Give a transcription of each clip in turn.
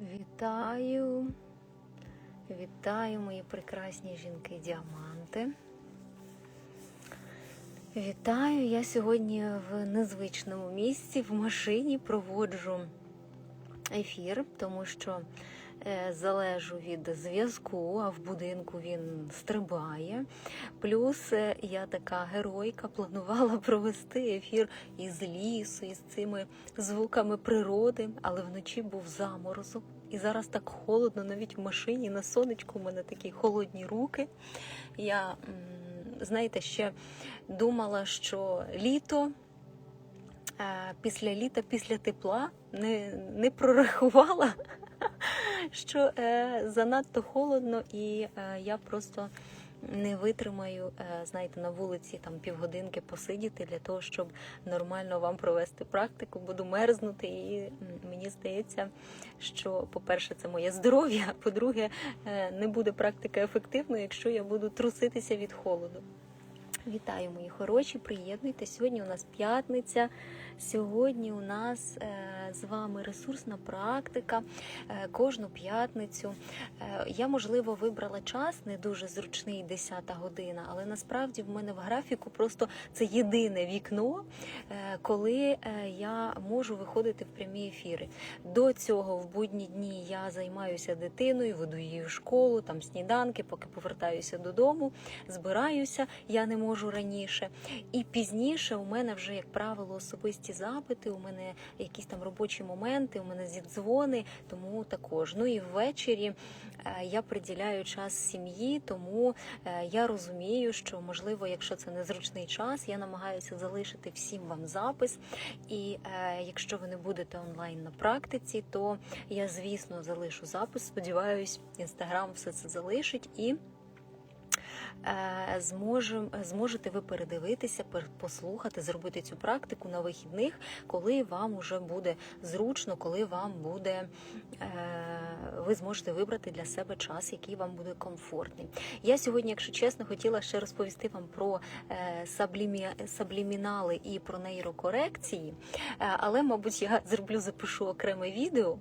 Вітаю, вітаю, мої прекрасні жінки-діаманти. Вітаю! Я сьогодні в незвичному місці в машині проводжу ефір, тому що залежу від зв'язку, а в будинку він стрибає. Плюс е, я така геройка планувала провести ефір із лісу, із цими звуками природи, але вночі був заморозок. І зараз так холодно, навіть в машині на сонечку у мене такі холодні руки. Я, знаєте, ще думала, що літо. е, Після літа, після тепла не, не прорахувала, що е, занадто холодно, і е, я просто не витримаю, е, знаєте, на вулиці там півгодинки посидіти для того, щоб нормально вам провести практику. Буду мерзнути, і мені здається, що, по-перше, це моє здоров'я, а по-друге, е, не буде практика ефективною, якщо я буду труситися від холоду. Вітаю, мої хороші, приєднуйтесь. Сьогодні у нас п'ятниця. Сьогодні у нас е, з вами ресурсна практика е, кожну п'ятницю. Е, я, можливо, вибрала час не дуже зручний 10 година, але насправді в мене в графіку просто це єдине вікно, е, коли я можу виходити в прямі ефіри. До цього в будні дні я займаюся дитиною, веду її в школу, там сніданки, поки повертаюся додому, збираюся. Я не можу раніше. І пізніше у мене вже, як правило, особисті запити, у мене якісь там робочі моменти, у мене зідзвони, тому також. Ну і ввечері е, я приділяю час сім'ї, тому е, я розумію, що можливо, якщо це незручний час, я намагаюся залишити всім вам запис. І е, якщо ви не будете онлайн на практиці, то я, звісно, залишу запис. Сподіваюсь, інстаграм все це залишить і. Е, зможете ви передивитися, пер- послухати, зробити цю практику на вихідних, коли вам уже буде зручно, коли вам буде е, ви зможете вибрати для себе час, який вам буде комфортний. Я сьогодні, якщо чесно, хотіла ще розповісти вам про е, саблімінали і про нейрокорекції, але, мабуть, я зроблю, запишу окреме відео.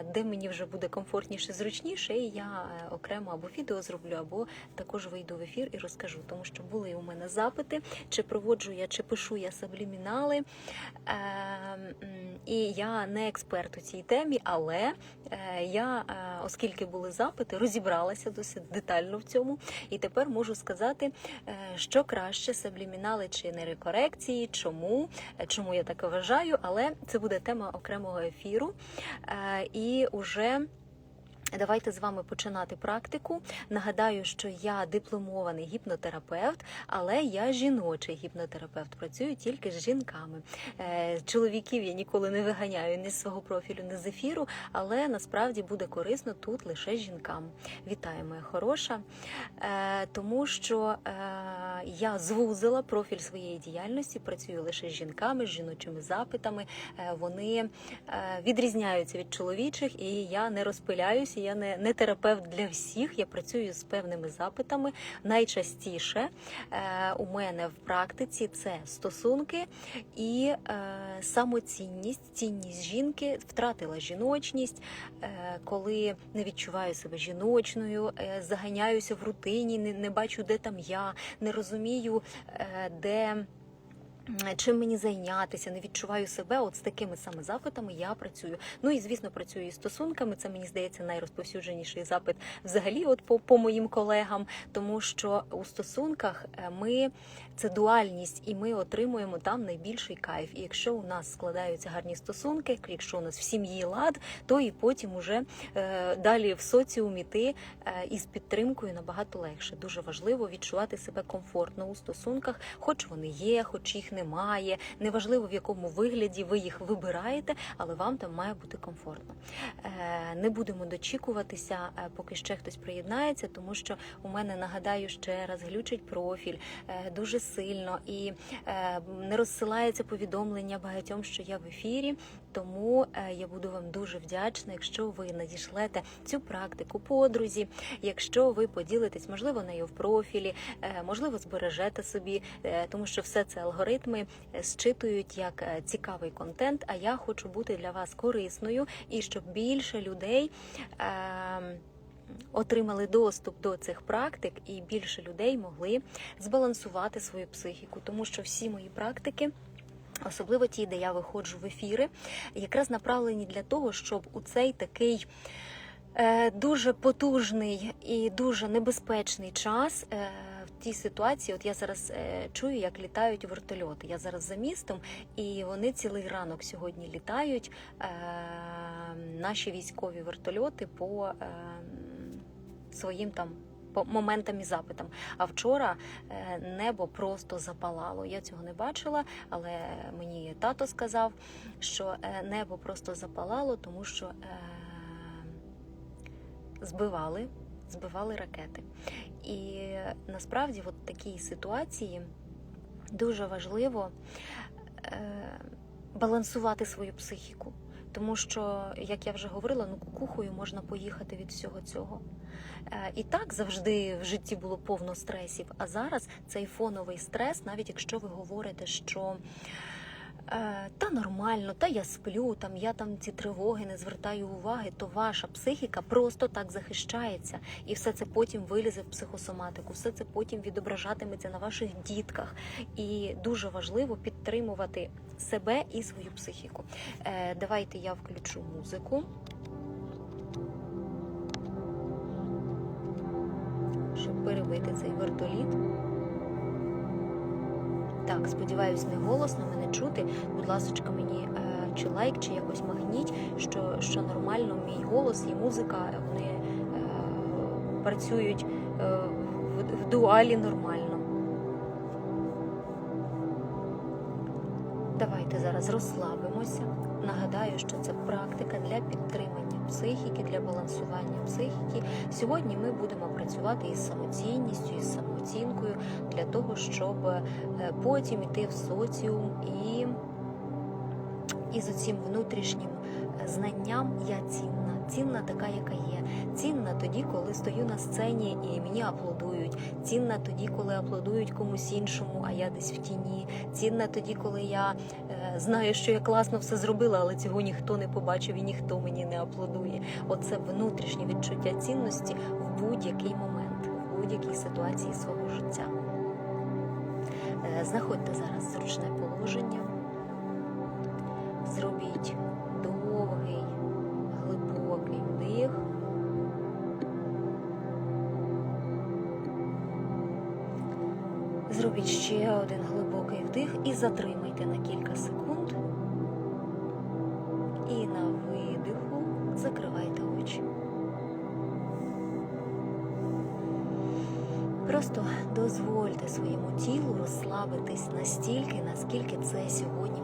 Е, Де мені вже буде комфортніше, зручніше, і я е, окремо або відео зроблю, або також вийду в ефір і розкажу, тому що були у мене запити, чи проводжу я, чи пишу я саблімінали. І я не експерт у цій темі, але е, я, е, оскільки були запити, розібралася досить детально в цьому. І тепер можу сказати, е, що краще саблімінали чи нерекорекції, чому, чому я так вважаю, але це буде тема окремого ефіру. І уже. Давайте з вами починати практику. Нагадаю, що я дипломований гіпнотерапевт, але я жіночий гіпнотерапевт. Працюю тільки з жінками. Е, Чоловіків я ніколи не виганяю ні з свого профілю, ні з ефіру, але насправді буде корисно тут лише жінкам. Вітаю, моя хороша. Е, Тому що е, я звузила профіль своєї діяльності, працюю лише з жінками, з жіночими запитами. Вони відрізняються від чоловічих, і я не розпиляюся. Я не, не терапевт для всіх. Я працюю з певними запитами. Найчастіше е, у мене в практиці це стосунки і е, самоцінність, цінність жінки, втратила жіночність, е, коли не відчуваю себе жіночною, е, заганяюся в рутині, не, не бачу, де там я, не розумію, е, де. Чим мені зайнятися, не відчуваю себе. От з такими саме запитами я працюю. Ну і звісно, працюю із стосунками. Це мені здається найрозповсюдженіший запит взагалі, от по, по моїм колегам, тому що у стосунках е, ми це дуальність, і ми отримуємо там найбільший кайф. І якщо у нас складаються гарні стосунки, якщо у нас в сім'ї лад, то і потім уже е, далі в соціумі ти е, із підтримкою набагато легше. Дуже важливо відчувати себе комфортно у стосунках, хоч вони є, хоч їх немає. Неважливо в якому вигляді ви їх вибираєте, але вам там має бути комфортно. Е, Не будемо дочікуватися, е, поки ще хтось приєднається, тому що у мене нагадаю ще раз глючить профіль е, дуже сильно і е, не розсилається повідомлення багатьом, що я в ефірі. Тому е, я буду вам дуже вдячна, якщо ви надішлете цю практику подрузі, якщо ви поділитесь, можливо, нею в профілі, е, можливо, збережете собі, тому що все це алгоритми. считують як цікавий контент. А я хочу бути для вас корисною і щоб більше людей. Отримали доступ до цих практик, і більше людей могли збалансувати свою психіку, тому що всі мої практики Особливо ті, де я виходжу в ефіри, якраз направлені для того, щоб у цей такий е, дуже потужний і дуже небезпечний час. Е, тій ситуації, от я зараз е, чую, як літають вертольоти. Я зараз за містом, і вони цілий ранок сьогодні літають. Е, наші військові вертольоти по е, своїм там моментам і запитам. А вчора е, небо просто запалало. Я цього не бачила, але мені тато сказав, що е, небо просто запалало, тому що е, збивали, збивали ракети. І насправді, в такій ситуації дуже важливо балансувати свою психіку. Тому що, як я вже говорила, ну кукухою можна поїхати від всього цього. Е, І так завжди в житті було повно стресів. А зараз цей фоновий стрес, навіть якщо ви говорите, що та нормально, та я сплю, там я там ці тривоги не звертаю уваги, то ваша психіка просто так захищається, і все це потім вилізе в психосоматику, все це потім відображатиметься на ваших дітках. І дуже важливо підтримувати себе і свою психіку. Е, Давайте я включу музику. Щоб перебити цей вертоліт. Так, сподіваюсь, не голосно мене чути. Будь ласка, мені е, чи лайк, чи якось магніть, що що нормально мій голос і музика вони е, працюють е, в, в дуалі нормально. Давайте зараз розслабимося. Нагадаю, що це практика для підтримання психіки, для балансування психіки. Сьогодні ми будемо працювати із самоцінністю, із самооцінкою для того, щоб е, потім йти в соціум і, і з оцим внутрішнім е, знанням я цінна. Цінна така, яка є. Цінна тоді, коли стою на сцені і мені аплодують. Цінна тоді, коли аплодують комусь іншому, а я десь в тіні. Цінна тоді, коли я е, знаю, що я класно все зробила, але цього ніхто не побачив і ніхто мені не аплодує. Оце внутрішнє відчуття цінності в будь-який момент, в будь-якій ситуації свого життя. Е, знаходьте зараз зручне положення, зробіть довгий, глибокий вдих. Зробіть ще один глибокий вдих і затримайте на кілька секунд. І на видиху закривайте очі. Просто дозвольте своєму тілу розслабитись настільки, наскільки це сьогодні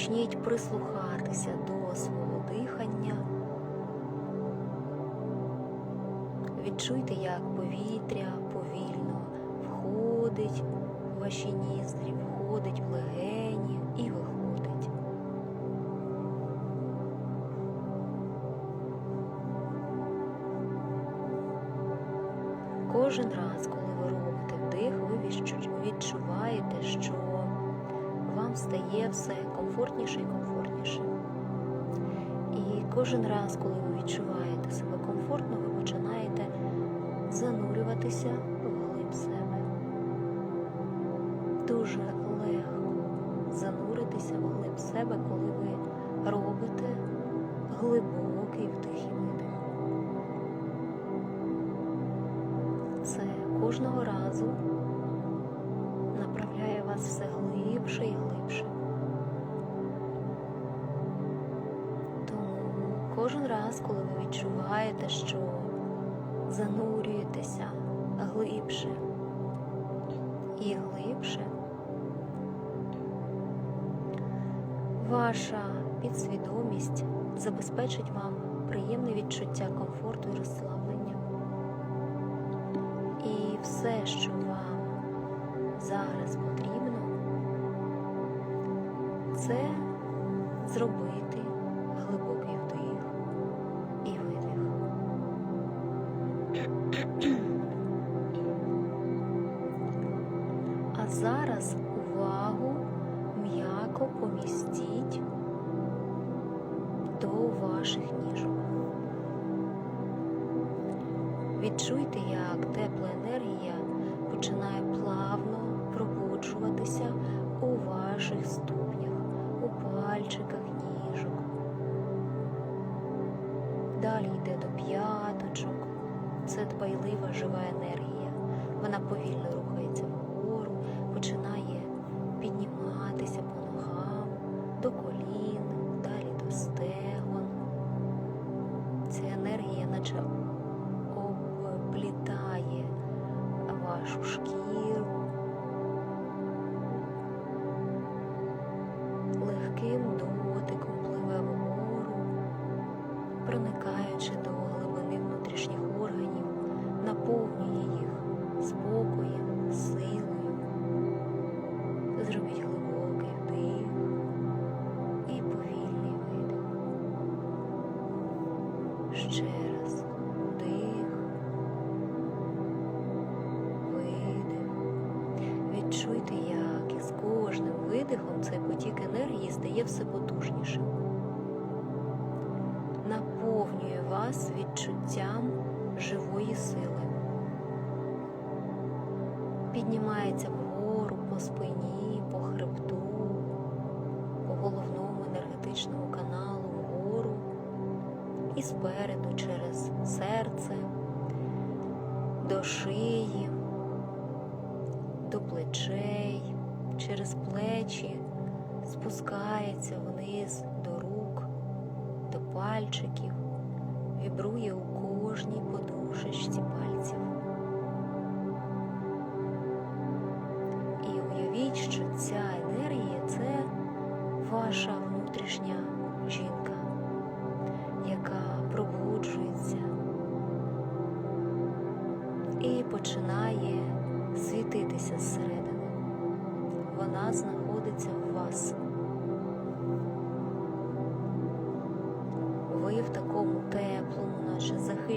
Почніть прислухатися до свого дихання. Відчуйте, як повітря повільно входить в ваші ніздрі, входить в легені і виходить. Кожен раз, комфортніше і комфортніше. І кожен раз, коли ви відчуваєте себе комфортно, ви починаєте занурюватися вглиб себе. Дуже легко зануритися вглиб себе, коли ви робите глибокий вдих і видих. Це кожного разу направляє вас все глибше і глибше. Кожен раз, коли ви відчуваєте, що занурюєтеся глибше і глибше, ваша підсвідомість забезпечить вам приємне відчуття комфорту і розслаблення. І все, що вам зараз потрібно, це зробити помістіть до ваших ніжок. Відчуйте, як тепла енергія починає плавно пробуджуватися у ваших ступнях, у пальчиках ніжок. Далі йде до п'яточок. Це дбайлива жива енергія. Вона повільно плечей, через плечі, спускається вниз до рук, до пальчиків, вібрує у кожній подушечці пальців. І уявіть, що ця енергія це ваша внутрішня жінка,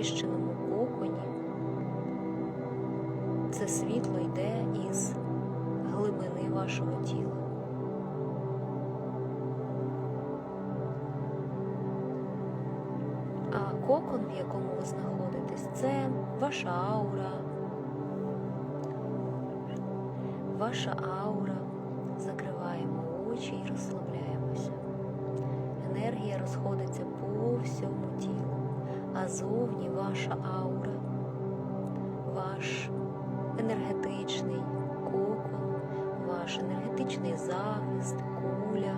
наче захищеному коконі. Це світло йде із глибини вашого тіла. А кокон, в якому ви знаходитесь, це ваша аура. Ваша аура. Закриваємо очі і розслабляємося. Енергія розходиться по всьому тілу, а зовні ваша аура, ваш енергетичний кокон, ваш енергетичний захист, куля.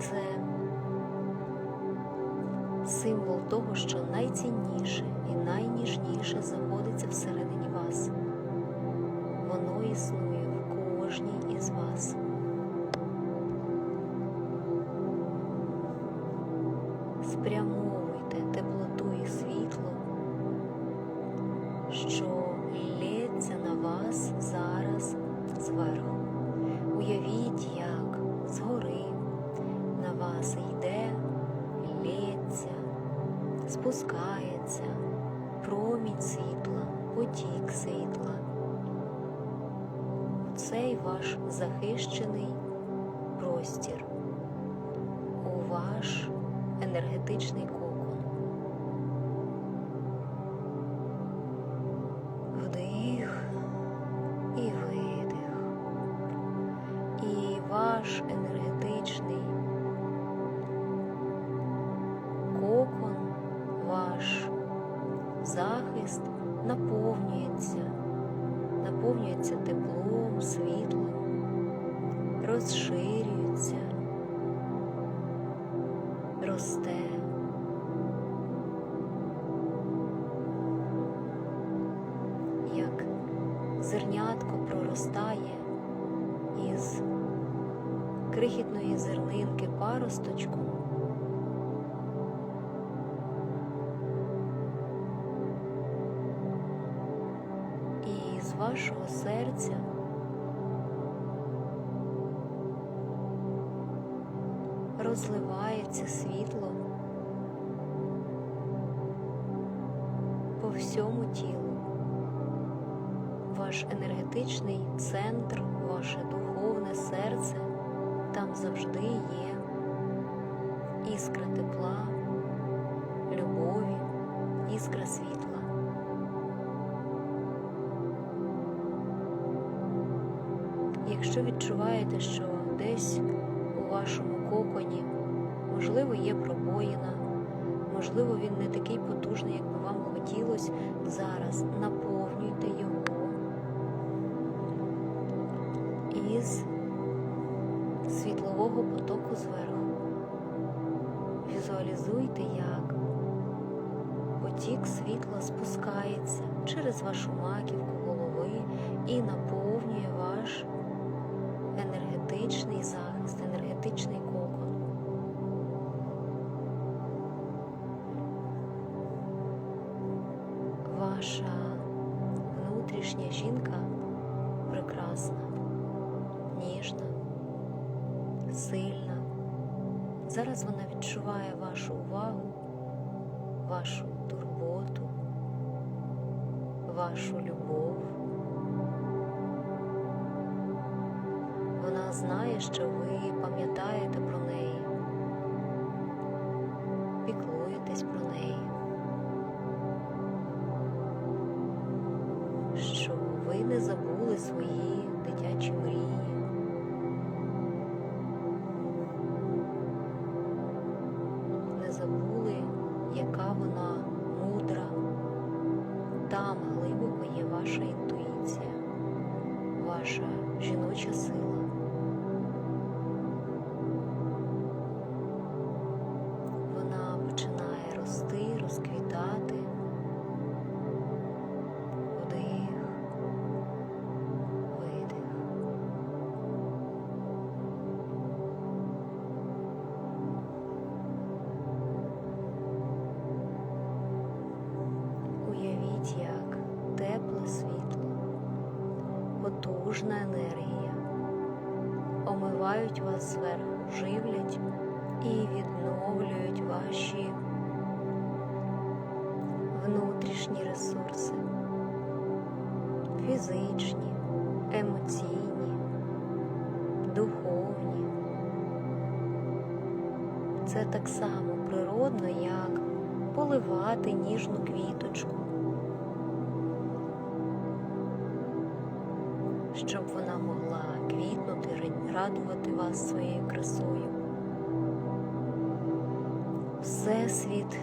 Це символ того, що найцінніше і найніжніше знаходиться всередині вас. Воно існує в кожній із вас. Зверху. Уявіть, як згори на вас йде, лється, спускається промінь світла, потік світла. Цей ваш захищений простір, у ваш енергетичний кокон. Зернятко проростає із крихітної зернинки паросточком. І з вашого серця розливається світло по всьому тілу. Ваш енергетичний центр, ваше духовне серце там завжди є іскра тепла, любові, іскра світла. Якщо відчуваєте, що десь у вашому коконі, можливо, є пробоїна, можливо, він не такий потужний, як би вам хотілося, зараз наповнюйте його із світлового потоку зверху. Візуалізуйте, як потік світла спускається через вашу маківку голови і наповнює вашу любов. Вона знає, що ви пам'ятаєте про неї, піклуєтесь про неї, Уявіть, як тепле світло, потужна енергія. Омивають вас зверху, живлять і відновлюють ваші внутрішні ресурси, фізичні, емоційні, духовні. Це так само природно, як поливати ніжну квіточку, щоб вона могла квітнути, радувати вас своєю красою. Всесвіт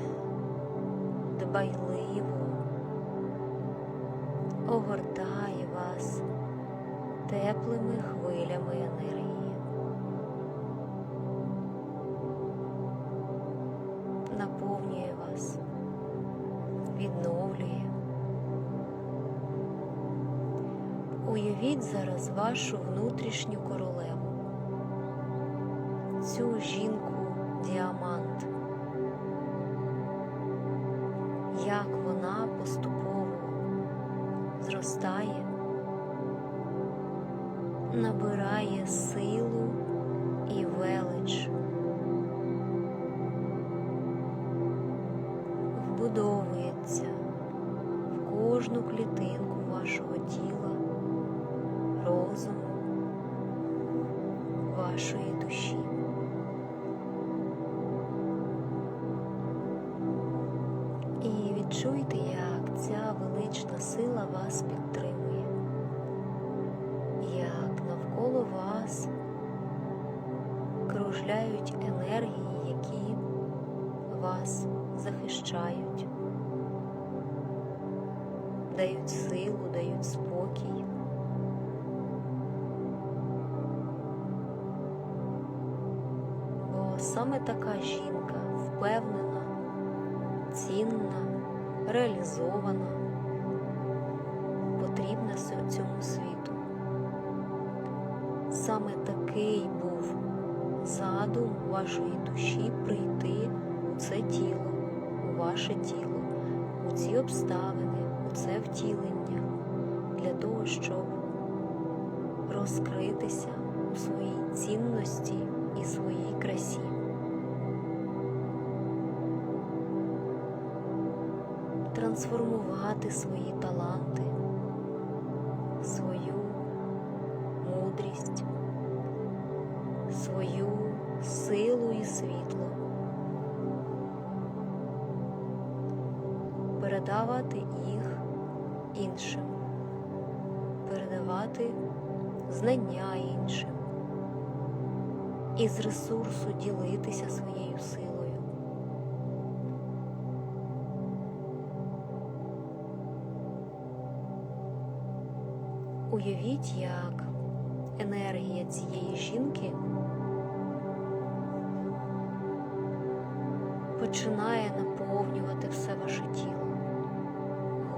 дбайливо огортає вас теплими хвилями енергії. Уявіть зараз вашу внутрішню королеву, цю жінку діамант, як вона поступово зростає, набирає силу відчуйте, як ця велична сила вас підтримує, як навколо вас кружляють енергії, які вас захищають, дають силу, дають спокій. Бо саме така жінка впевнена, цінна, реалізована, потрібна цьому світу. Саме такий був задум вашої душі прийти у це тіло, у ваше тіло, у ці обставини, у це втілення, для того, щоб розкритися у своїй цінності і своїй красі. трансформувати свої таланти, свою мудрість, свою силу і світло, передавати їх іншим, передавати знання іншим. І з ресурсу ділитися своєю силою. Уявіть, як енергія цієї жінки починає наповнювати все ваше тіло,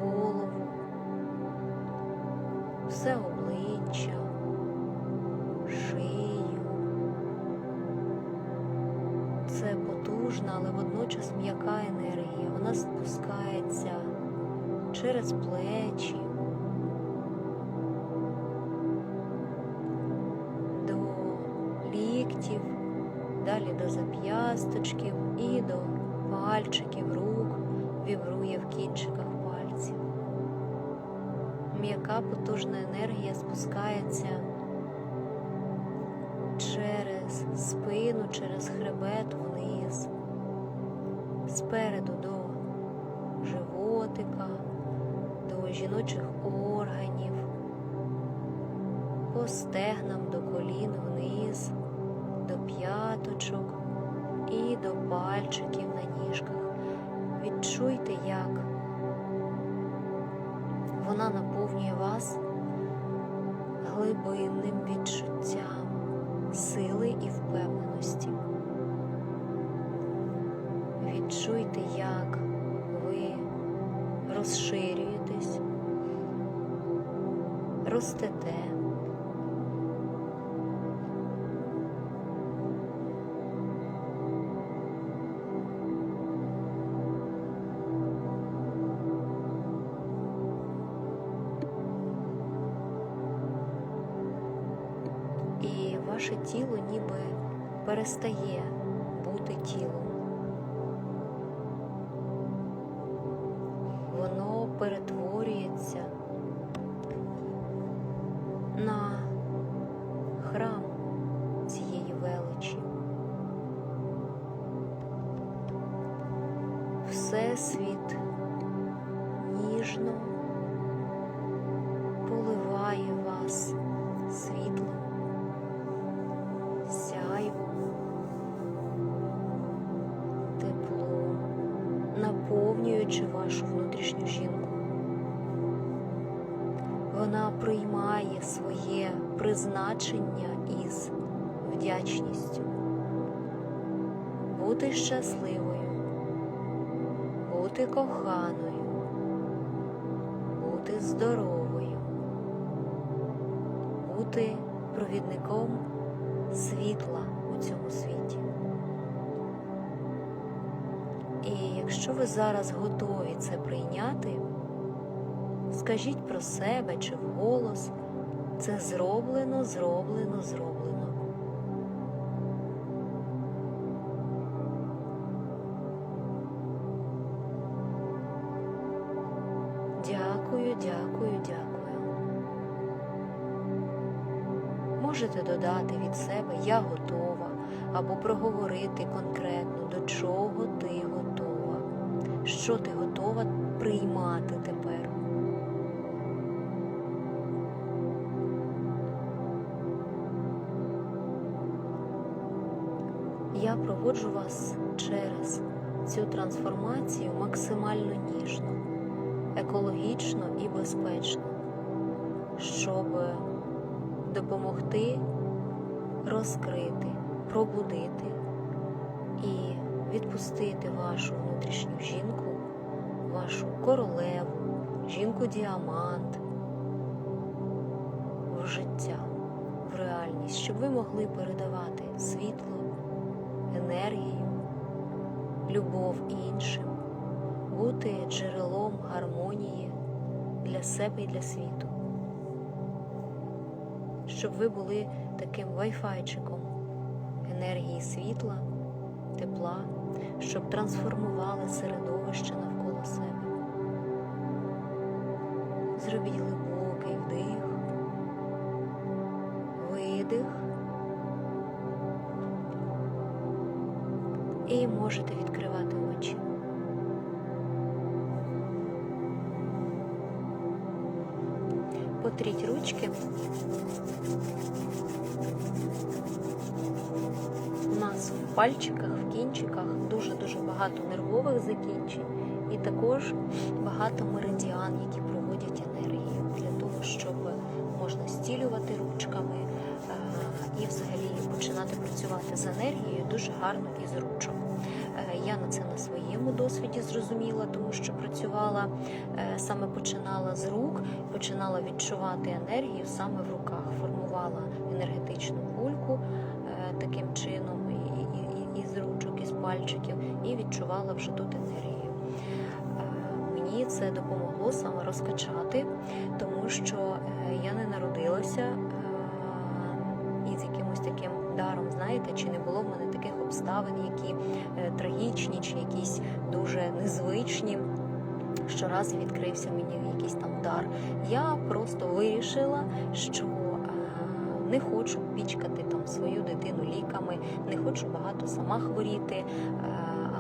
голову, все обличчя, шию. Це потужна, але водночас м'яка енергія. Вона спускається через плечі. Зап'ясточків і до пальчиків рук вібрує в кінчиках пальців. М'яка потужна енергія спускається через спину, через хребет вниз, спереду до животика, до жіночих органів по стегнам до колін вниз, до п'яточок і до пальчиків на ніжках. Відчуйте, як вона наповнює вас глибинним відчуттям сили і впевненості. Відчуйте, як ви розширюєтесь, ростете. Перестає бути тілом. Воно перетворюється на своє призначення із вдячністю, бути щасливою, бути коханою, бути здоровою, бути провідником світла у цьому світі. І якщо ви зараз готові це прийняти, скажіть про себе чи вголос, це зроблено, зроблено, зроблено. Дякую, дякую, дякую. Можете додати від себе Я готова або проговорити конкретно, до чого ти готова, що ти готова приймати тепер. Проводжу вас через цю трансформацію максимально ніжно, екологічно і безпечно, щоб допомогти розкрити, пробудити і відпустити вашу внутрішню жінку, вашу королеву, жінку діамант в життя, в реальність, щоб ви могли передавати світло, енергію, любов іншим, бути джерелом гармонії для себе і для світу щоб ви були таким вайфайчиком енергії світла, тепла, щоб трансформували середовище навколо себе. Зробіть глибокий вдих, видих можете відкривати очі. Потріть ручки. У нас в пальчиках, в кінчиках дуже-дуже багато нервових закінчень і також багато меридіан, які проводять енергію для того, щоб можна стілювати ручками е, і взагалі починати працювати з енергією дуже гарно і з. Я на це на своєму досвіді зрозуміла, тому що працювала е, саме починала з рук, починала відчувати енергію саме в руках, формувала енергетичну кульку е, таким чином і, і, і, з ручок, і з пальчиків, і відчувала вже тут енергію. Е, Мені це допомогло саме розкачати, тому що я не народилася даром, знаєте, чи не було в мене таких обставин, які е, трагічні, чи якісь дуже незвичні. Щоразу відкрився мені якийсь там дар. Я просто вирішила, що не хочу пічкати там свою дитину ліками, не хочу багато сама хворіти, е,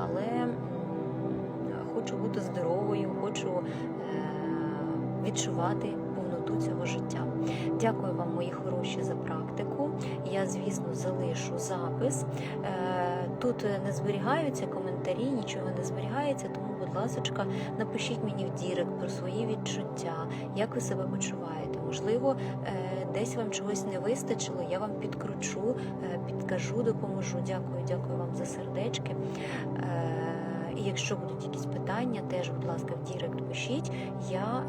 але хочу бути здоровою, хочу е, відчувати повноту цього життя. Дякую вам, мої хороші, за практику. Я, звісно, залишу запис. Е, Тут не зберігаються коментарі, нічого не зберігається, тому, будь ласка, напишіть мені в дірект про свої відчуття, як ви себе почуваєте. Можливо, е, десь вам чогось не вистачило, я вам підкручу, е, підкажу, допоможу. Дякую, дякую вам за сердечки. І якщо будуть якісь питання, теж, будь ласка, в дірект пишіть. Я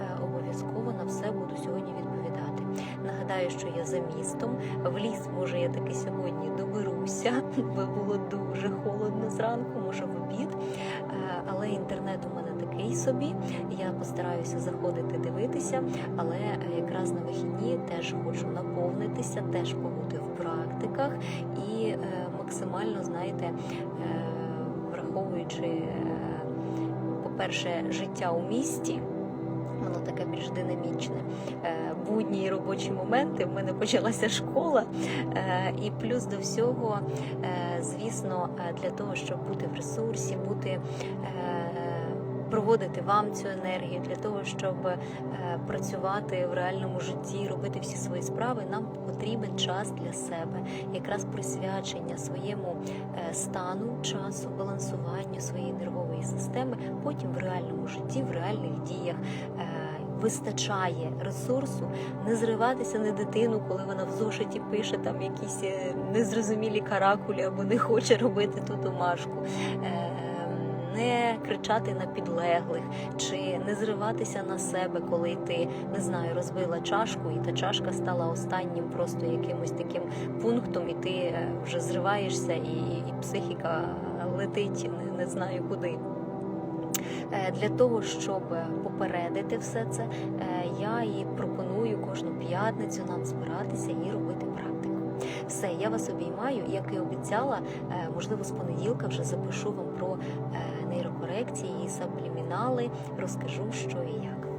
Нагадаю, що я за містом. В ліс, може, я таки сьогодні доберуся, бо було дуже холодно зранку, може в обід. Е, Але інтернет у мене такий собі. Я постараюся заходити, дивитися, але е, якраз на вихідні теж хочу наповнитися, теж побути в практиках і е, максимально, знаєте, враховуючи, е, по-перше, життя у місті. Воно таке більш динамічне. Е, Будні і робочі моменти. В мене почалася школа, Е, і плюс до всього, е, звісно, для того, щоб бути в ресурсі, бути проводити вам цю енергію, для того, щоб е, працювати в реальному житті, робити всі свої справи, нам потрібен час для себе, якраз присвячення своєму е, стану, часу, балансуванню своєї нервової системи, потім в реальному житті, в реальних діях. е, Вистачає ресурсу не зриватися на дитину, коли вона в зошиті пише там якісь незрозумілі каракулі або не хоче робити ту домашку. Е, Не кричати на підлеглих, чи не зриватися на себе, коли ти не знаю, розбила чашку, і та чашка стала останнім просто якимось таким пунктом, і ти е, вже зриваєшся, і, і психіка летить не, не знаю куди. Е, Для того, щоб попередити все це, е, я і пропоную кожну п'ятницю нам збиратися і робити практику. Все, я вас обіймаю, як і обіцяла, е, можливо, з понеділка вже запишу вам про е, нейрокорекції і саблімінали, розкажу, що і як.